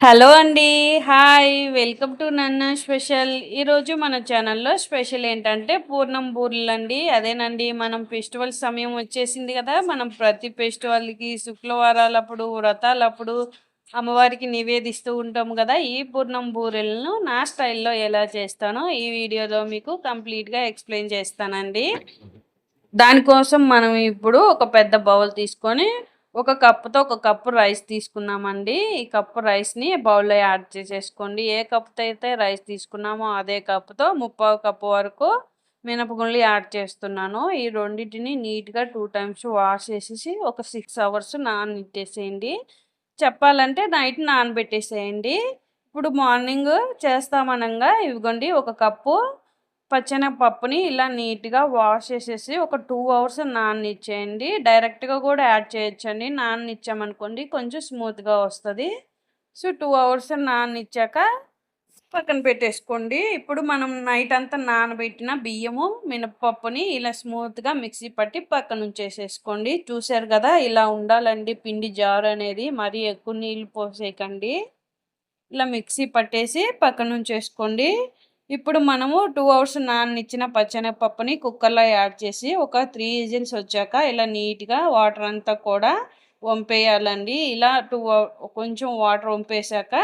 Hello అండి. Hi. Welcome to నన్న special. ఈరోజు మన ఛానల్లో స్పెషల్ ఏంటంటే పూర్ణం బూరెలు అండి అదేనండి మనం ఫెస్టివల్ సమయం వచ్చేసింది కదా. మనం ప్రతి ఫెస్టివల్కి శుక్రవారాలప్పుడు వ్రతాలప్పుడు అమ్మవారికి నివేదిస్తూ ఉంటాం కదా. ఈ పూర్ణం బూరెలను నా స్టైల్లో ఎలా చేస్తానో ఈ వీడియోలో మీకు కంప్లీట్గా ఎక్స్ప్లెయిన్ చేస్తానండి. దానికోసం మనం ఇప్పుడు ఒక పెద్ద బౌల్ తీసుకొని ఒక కప్పుతో ఒక కప్పు రైస్ తీసుకున్నామండి ఈ కప్పు రైస్ని బౌల్లో యాడ్ చేసేసుకోండి. ఏ కప్పుతో అయితే రైస్ తీసుకున్నామో అదే కప్పుతో ముప్పావు కప్పు వరకు మినపగుండ్లు యాడ్ చేస్తున్నాను. ఈ రెండింటిని నీట్గా టూ టైమ్స్ వాష్ చేసేసి ఒక సిక్స్ అవర్స్ నానబెట్టేసేయండి చెప్పాలంటే నైట్ నానబెట్టేసేయండి. ఇప్పుడు మార్నింగ్ చేస్తామనగా ఇవిగోండి ఒక కప్పు. పప్పుని ఇలా నీట్గా వాష్ చేసేసి ఒక టూ అవర్స్ నాననిచ్చేయండి. డైరెక్ట్గా కూడా యాడ్ చేయొచ్చండి. నాననిచ్చామనుకోండి కొంచెం స్మూత్గా వస్తుంది. సో టూ అవర్స్ నాననిచ్చాక పక్కన పెట్టేసుకోండి. ఇప్పుడు మనం నైట్ అంతా నానబెట్టిన బియ్యము మినపప్పుని ఇలా స్మూత్గా మిక్సీ పట్టి పక్కన ఉంచేసేసుకోండి. చూసారు కదా ఇలా ఉండాలండి. పిండి జారు అనేది మరీ ఎక్కువ నీళ్ళు పోసేయకండి. ఇలా మిక్సీ పట్టేసి పక్కన ఉంచేసుకోండి. ఇప్పుడు మనము టూ అవర్స్ నాననిచ్చిన పచ్చనపప్పుని కుక్కర్లో యాడ్ చేసి ఒక త్రీ విజిల్స్ వచ్చాక ఇలా నీట్గా వాటర్ అంతా కూడా వంపేయాలండి. ఇలా టూ కొంచెం వాటర్ వంపేశాక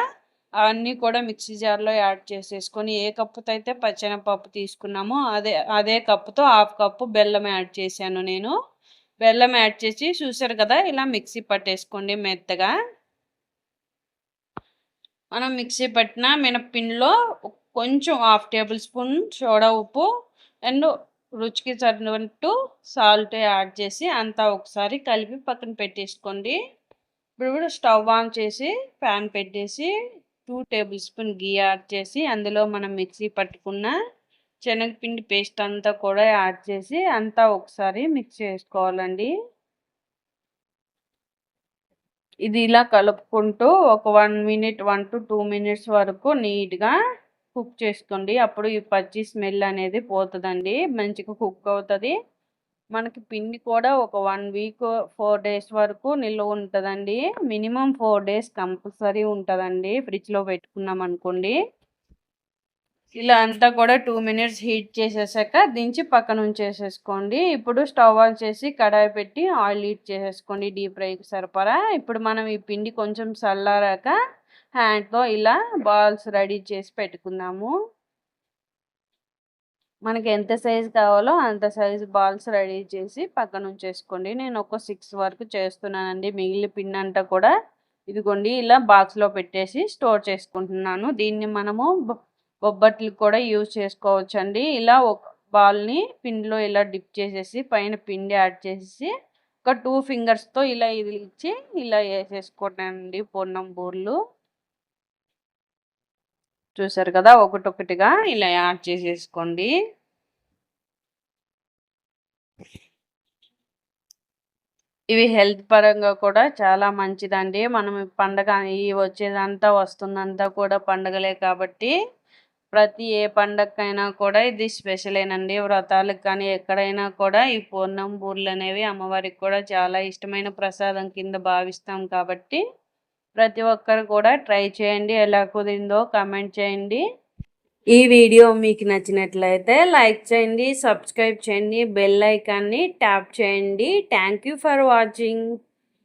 అన్నీ కూడా మిక్సీ జార్లో యాడ్ చేసేసుకొని ఏ కప్పుతో అయితే పచ్చనపప్పు తీసుకున్నామో అదే అదే కప్పుతో హాఫ్ కప్పు బెల్లం యాడ్ చేశాను నేను. బెల్లం యాడ్ చేసి చూసారు కదా ఇలా మిక్సీ పట్టేసుకోండి మెత్తగా. మనం మిక్సీ పట్టిన మినప్పిండిలో కొంచెం హాఫ్ టేబుల్ స్పూన్ సోడా ఉప్పు అండ్ రుచికి సరినట్టు సాల్ట్ యాడ్ చేసి అంతా ఒకసారి కలిపి పక్కన పెట్టేసుకోండి. ఇప్పుడు స్టవ్ ఆన్ చేసి ప్యాన్ పెట్టేసి two tablespoon ghee add చేసి అందులో మనం మిక్సీ పట్టుకున్న శనగపిండి పేస్ట్ అంతా కూడా యాడ్ చేసి అంతా ఒకసారి మిక్స్ చేసుకోవాలండి. ఇది ఇలా కలుపుకుంటూ ఒక one minute one to two minutes వరకు నీట్గా కుక్ చేసుకోండి. అప్పుడు ఈ పచ్చి స్మెల్ అనేది పోతుందండి. మంచిగా కుక్ అవుతుంది. మనకి పిండి కూడా ఒక వన్ వీక్ ఫోర్ డేస్ వరకు నిల్వ ఉంటుందండి. మినిమం ఫోర్ డేస్ కంపల్సరీ ఉంటుందండి. ఫ్రిడ్జ్లో పెట్టుకున్నాం అనుకోండి. ఇలా అంతా కూడా టూ మినిట్స్ హీట్ చేసేసాక దించి పక్కన ఉంచేసేసుకోండి. ఇప్పుడు స్టవ్ ఆన్ చేసి కడాయి పెట్టి ఆయిల్ హీట్ చేసేసుకోండి. డీప్ ఫ్రైకి సరిపడా. ఇప్పుడు మనం ఈ పిండి కొంచెం చల్లారాక హ్యాండ్తో ఇలా బాల్స్ రెడీ చేసి పెట్టుకుందాము. మనకి ఎంత సైజు కావాలో అంత సైజు బాల్స్ రెడీ చేసి పక్కన ఉంచేసుకోండి. నేను ఒక సిక్స్ వరకు చేస్తున్నానండి. మిగిలిన పిన్ అంతా కూడా ఇదిగోండి ఇలా బాక్స్లో పెట్టేసి స్టోర్ చేసుకుంటున్నాను. దీన్ని మనము బొబ్బట్లు కూడా యూజ్ చేసుకోవచ్చు అండి ఇలా ఒక బాల్ని పిండిలో ఇలా డిప్ చేసేసి పైన పిండి యాడ్ చేసేసి ఒక టూ ఫింగర్స్తో ఇలా ఇది ఇచ్చి ఇలా వేసేసుకుంటానండి పొన్నం బూర్లు. చూసారు కదా ఒకటొకటిగా ఇలా యాడ్ చేసేసుకోండి. ఇవి హెల్త్ పరంగా కూడా చాలా మంచిదండి. మనం పండగ ఈ వచ్చేదంతా వస్తుందంతా కూడా పండగలే కాబట్టి ప్రతి ఏ పండగకైనా కూడా ఇది స్పెషలేనండి. వ్రతాలకు కానీ ఎక్కడైనా కూడా ఈ పూర్ణం బూర్లు అనేవి అమ్మవారికి కూడా చాలా ఇష్టమైన ప్రసాదం కింద భావిస్తాం కాబట్టి ప్రతి ఒక్కరు కూడా ట్రై చేయండి. ఎలా కుదిరిందో కామెంట్ చేయండి. ఈ వీడియో మీకు నచ్చినట్లయితే లైక్ చేయండి సబ్స్క్రైబ్ చేయండి బెల్ ఐకాన్ని ట్యాప్ చేయండి. Thank for watching